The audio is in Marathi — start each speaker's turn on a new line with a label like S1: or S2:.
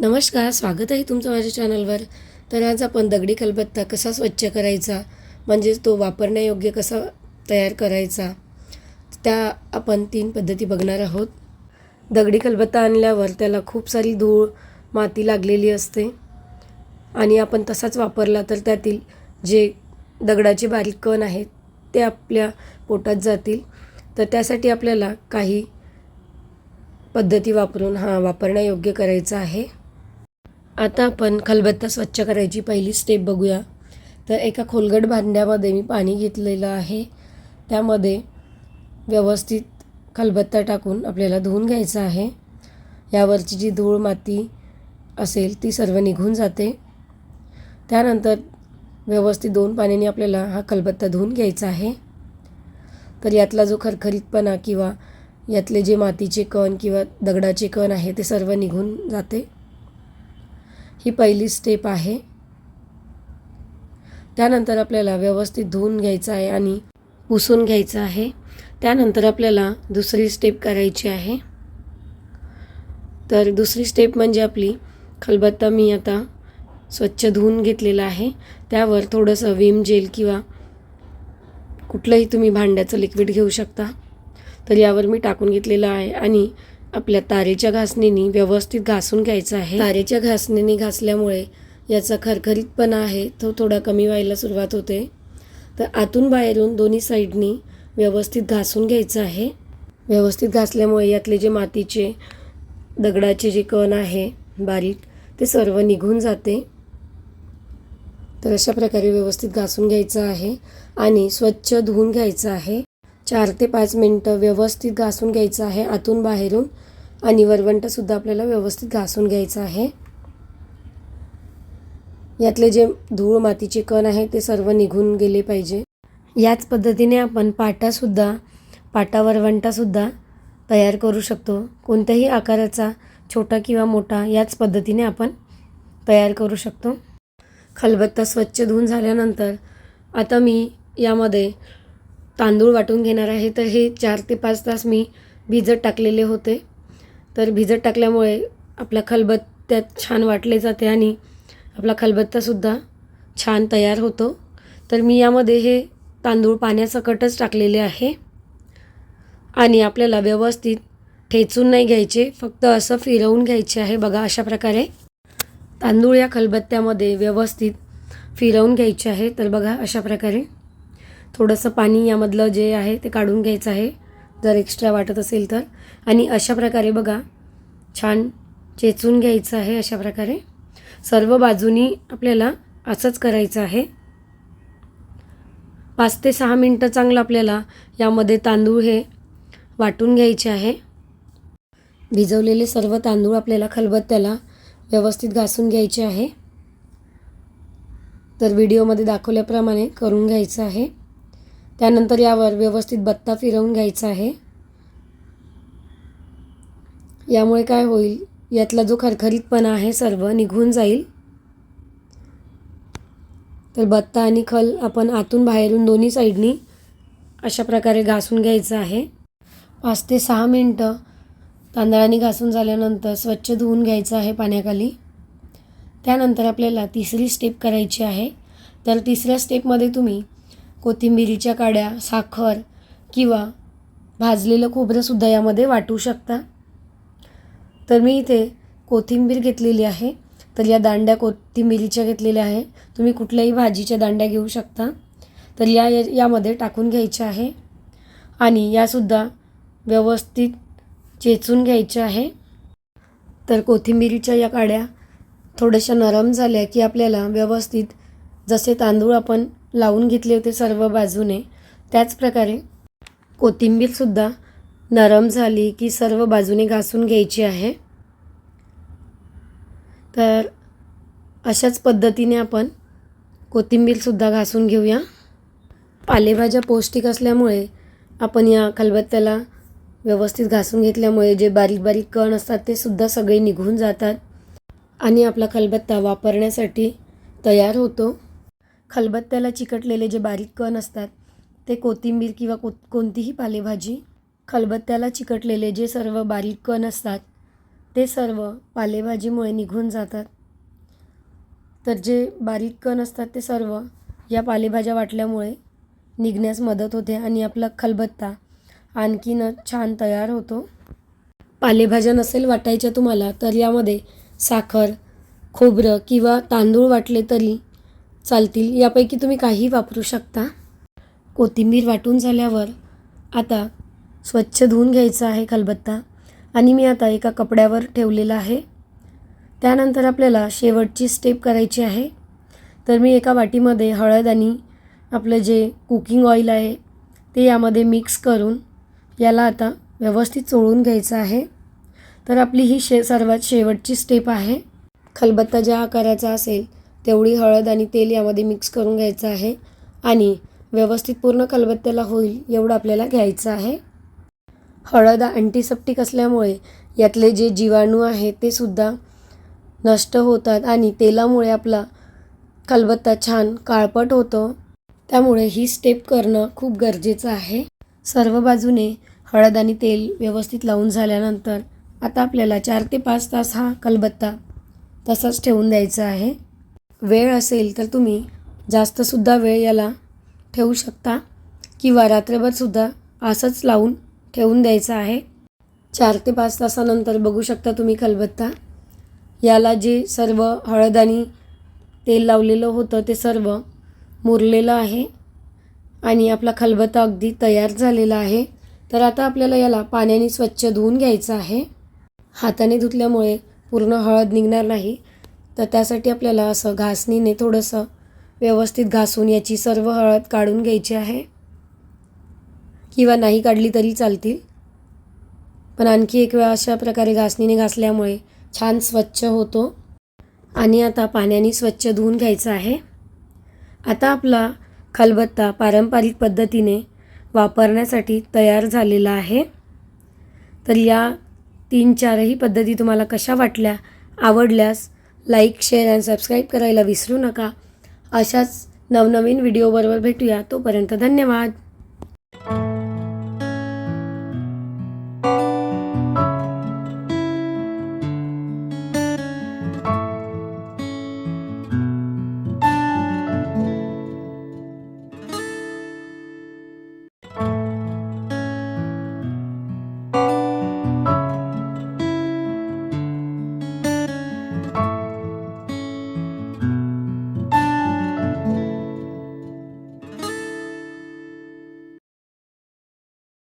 S1: नमस्कार स्वागत आहे तुमचं माझ्या चॅनलवर. तर आज आपण दगडी कलबत्ता कसा स्वच्छ करायचा म्हणजेच तो वापरण्यायोग्य कसा तयार करायचा त्या आपण तीन पद्धती बघणार आहोत. दगडी कलबत्ता आणल्यावर त्याला खूप सारी धूळ माती लागलेली असते. आणि आपण तसाच वापरला तर त्यातील जे दगडाचे बारीक कण आहेत ते आपल्या पोटात जातील. तर त्यासाठी आपल्याला काही पद्धती वापरून हा वापरण्यायोग्य करायचा आहे. आता आपण खलबत्ता स्वच्छ करायची पहिली स्टेप बघूया. तर एका खोलगट भांड्यामध्ये मी पाणी घेतलेलं आहे. त्यामध्ये व्यवस्थित खलबत्ता टाकून आपल्याला धुवून घ्यायचं आहे. यावरची जी धूळ माती असेल ती सर्व निघून जाते. त्यानंतर व्यवस्थित दोन पाण्याने आपल्याला हा खलबत्ता धुवून घ्यायचा आहे. तर यातला जो खरखरीतपणा किंवा यातले जे मातीचे कण किंवा दगडाचे कण आहे ते सर्व निघून जाते. ही पहिली स्टेप आहे. त्यानंतर आपल्याला व्यवस्थित धुवून घ्यायचं आहे आणि पुसून घ्यायचं आहे. त्यानंतर आपल्याला दुसरी स्टेप करायची आहे. तर दुसरी स्टेप म्हणजे आपली खलबत्ता मी आता स्वच्छ धुवून घेतलेला आहे. त्यावर थोडंसं विम जेल किंवा कुठलंही तुम्ही भांड्याचं लिक्विड घेऊ शकता. तर यावर मी टाकून घेतलेलं आहे आणि आपल्या तारेच्या घासणीने व्यवस्थित घासून घ्यायचं आहे. तारेच्या घासणीने घासल्यामुळे याचा खरखरीतपणा आहे तो थोडा कमी व्हायला सुरुवात होते. तर आतून बाहेरून दोन्ही साईडनी व्यवस्थित घासून घ्यायचं आहे. व्यवस्थित घासल्यामुळे यातले जे मातीचे दगडाचे जे कण आहे बारीक ते सर्व निघून जाते. तर अशा प्रकारे व्यवस्थित घासून घ्यायचं आहे आणि स्वच्छ धुवून घ्यायचं आहे. चार ते पाच मिनटं व्यवस्थित घासून घ्यायचं आहे आतून बाहेरून आणि वरवंटसुद्धा आपल्याला व्यवस्थित घासून घ्यायचं आहे. यातले जे धूळ मातीचे कण आहे ते सर्व निघून गेले पाहिजे. याच पद्धतीने आपण पाटासुद्धा पाटा वरवंटासुद्धा तयार करू शकतो. कोणत्याही आकाराचा छोटा किंवा मोठा याच पद्धतीने आपण तयार करू शकतो. खलबत्ता स्वच्छ धुवून झाल्यानंतर आता मी यामध्ये तांदूळ वाटून घेणार आहे तर हे चार ते पाच तास मी भिजत टाकलेले होते. तर भिजत टाकल्यामुळे आपला खलबत्त्यात छान वाटले जाते आणि आपला खलबत्तासुद्धा छान तयार होतो. तर मी यामध्ये हे तांदूळ पाण्यासकटच टाकलेले आहे. आणि आपल्याला व्यवस्थित ठेचून नाही घ्यायचे फक्त असं फिरवून घ्यायचे आहे. बघा अशा प्रकारे तांदूळ या खलबत्त्यामध्ये व्यवस्थित फिरवून घ्यायचे आहे. तर बघा अशा प्रकारे थोडंसं पाणी यामधलं जे आहे ते काढून घ्यायचं आहे. जर एक्स्ट्रा वाटत असेल तर. आणि अशा प्रकारे बघा छान चेचून घ्यायचं आहे अशा प्रकारे. सर्व बाजूनी आपल्याला असंच करायचं आहे. पाच ते सहा मिनटं चांगलं आपल्याला यामध्ये तांदूळ हे वाटून घ्यायचे आहे. भिजवलेले सर्व तांदूळ आपल्याला खलबत्त्याला व्यवस्थित घासून घ्यायचे आहे. तर व्हिडिओमध्ये दाखवल्याप्रमाणे करून घ्यायचं आहे. त्यानंतर यावर व्यवस्थित बत्ता फिरवून घ्यायचा आहे. यामुळे काय होईल? यातला जो खरखरीतपणा आहे सर्व निघून जाईल. तर बत्ता आणि खल आपण आतून बाहेरून दोन्ही साईडनी अशा प्रकारे घासून घ्यायचं आहे. पाच ते सहा मिनटं तांदळाने घासून झाल्यानंतर स्वच्छ धुवून घ्यायचं आहे पाण्याखाली. त्यानंतर आपल्याला तिसरी स्टेप करायची आहे. तर तिसऱ्या स्टेपमध्ये तुम्ही कोथिंबिरीच्या काड्या साखर किंवा भाजलेलं खोबरंसुद्धा यामध्ये वाटू शकता. तर मी इथे कोथिंबीर घेतलेली आहे. तर या दांड्या कोथिंबिरीच्या घेतलेल्या आहे. तुम्ही कुठल्याही भाजीच्या दांड्या घेऊ शकता. तर या यामध्ये टाकून घ्यायच्या आहे. आणि यासुद्धा व्यवस्थित चेचून घ्यायच्या आहे. तर कोथिंबिरीच्या या काड्या थोड्याशा नरम झाल्या की आपल्याला व्यवस्थित जसे तांदूळ आपण लावून घेतले होते सर्व बाजूने. त्याचप्रकारे कोथिंबीरसुद्धा नरम झाली की सर्व बाजूने घासून घ्यायची आहे. तर अशाच पद्धतीने आपण कोथिंबीरसुद्धा घासून घेऊया. पालेभाज्या पौष्टिक असल्यामुळे आपण या खलबत्त्याला व्यवस्थित घासून घेतल्यामुळे जे बारीक बारीक कण असतात ते सुद्धा सगळे निघून जातात आणि आपला खलबत्ता वापरण्यासाठी तयार होतो. खलबत्त्याला चिकटलेले जे बारीक कण असतात ते कोथिंबीर किंवा को कोणतीही पालेभाजी खलबत्त्याला चिकटलेले जे सर्व बारीक कण असतात ते सर्व पालेभाजीमुळे निघून जातात. तर जे बारीक कण असतात ते सर्व या पालेभाज्या वाटल्यामुळे निघण्यास मदत होते आणि आपला खलबत्ता आणखीनच छान तयार होतो. पालेभाज्या नसेल वाटायच्या तुम्हाला तर यामध्ये साखर खोबरं किंवा तांदूळ वाटले तरी चालतील यापैकी तुम्ही काहीही वापरू शकता. कोथिंबीर वाटून झाल्यावर आता स्वच्छ धुवून घ्यायचा आहे खलबत्ता आणि मी आता एका कपड्यावर ठेवलेला आहे. त्यानंतर आपल्याला शेवटची स्टेप करायची आहे. तर मी एका वाटीमध्ये हळद आणि आपलं जे कुकिंग ऑइल आहे ते यामध्ये मिक्स करून याला आता व्यवस्थित चोळून घ्यायचं आहे. तर आपली ही शे सर्वात शेवटची स्टेप आहे. खलबत्ता ज्या आकाराचा असेल तेवढी हळद आणि तेल यामध्ये मिक्स करून घ्यायचं आहे. आणि व्यवस्थित पूर्ण कलबत्त्याला होईल एवढं आपल्याला घ्यायचं आहे. हळद अँटीसेप्टिक असल्यामुळे यातले जे जीवाणू आहे ते सुद्धा नष्ट होतात आणि तेलामुळे आपला कलबत्ता छान काळपट होतो. त्यामुळे ही स्टेप करणं खूप गरजेचं आहे. सर्व बाजूने हळद आणि तेल व्यवस्थित लावून झाल्यानंतर आता आपल्याला चार ते पाच तास हा कलबत्ता तसाच ठेवून द्यायचा आहे. वेळ असेल तर तुम्ही जास्तसुद्धा वेळ याला ठेवू शकता किंवा रात्रभरसुद्धा असंच लावून ठेवून द्यायचं आहे. चार ते पाच तासानंतर बघू शकता तुम्ही खलबत्ता याला जे सर्व हळद आणि तेल लावलेलं होतं ते सर्व मुरलेलं आहे आणि आपला खलबत्ता अगदी तयार झालेला आहे. तर आता आपल्याला याला पाण्याने स्वच्छ धुवून घ्यायचं आहे. हाताने धुतल्यामुळे पूर्ण हळद निघणार नाही. तर त्यासाठी आपल्याला असं घासणीने थोडंसं व्यवस्थित घासून याची सर्व हळद काढून घ्यायची आहे. किंवा नाही काढली तरी चालतील. पण आणखी एक वेळा अशा प्रकारे घासणीने घासल्यामुळे छान स्वच्छ होतो. आणि आता पाण्याने स्वच्छ धुवून घ्यायचं आहे. आता आपला खलबत्ता पारंपरिक पद्धतीने वापरण्यासाठी तयार झालेला आहे. तर या तीन चारही पद्धती तुम्हाला कशा वाटल्या आवडल्यास लाईक शेअर आणि सबस्क्राईब करायला विसरू नका. अशाच नवनवीन व्हिडिओबरोबर भेटूया. तोपर्यंत धन्यवाद.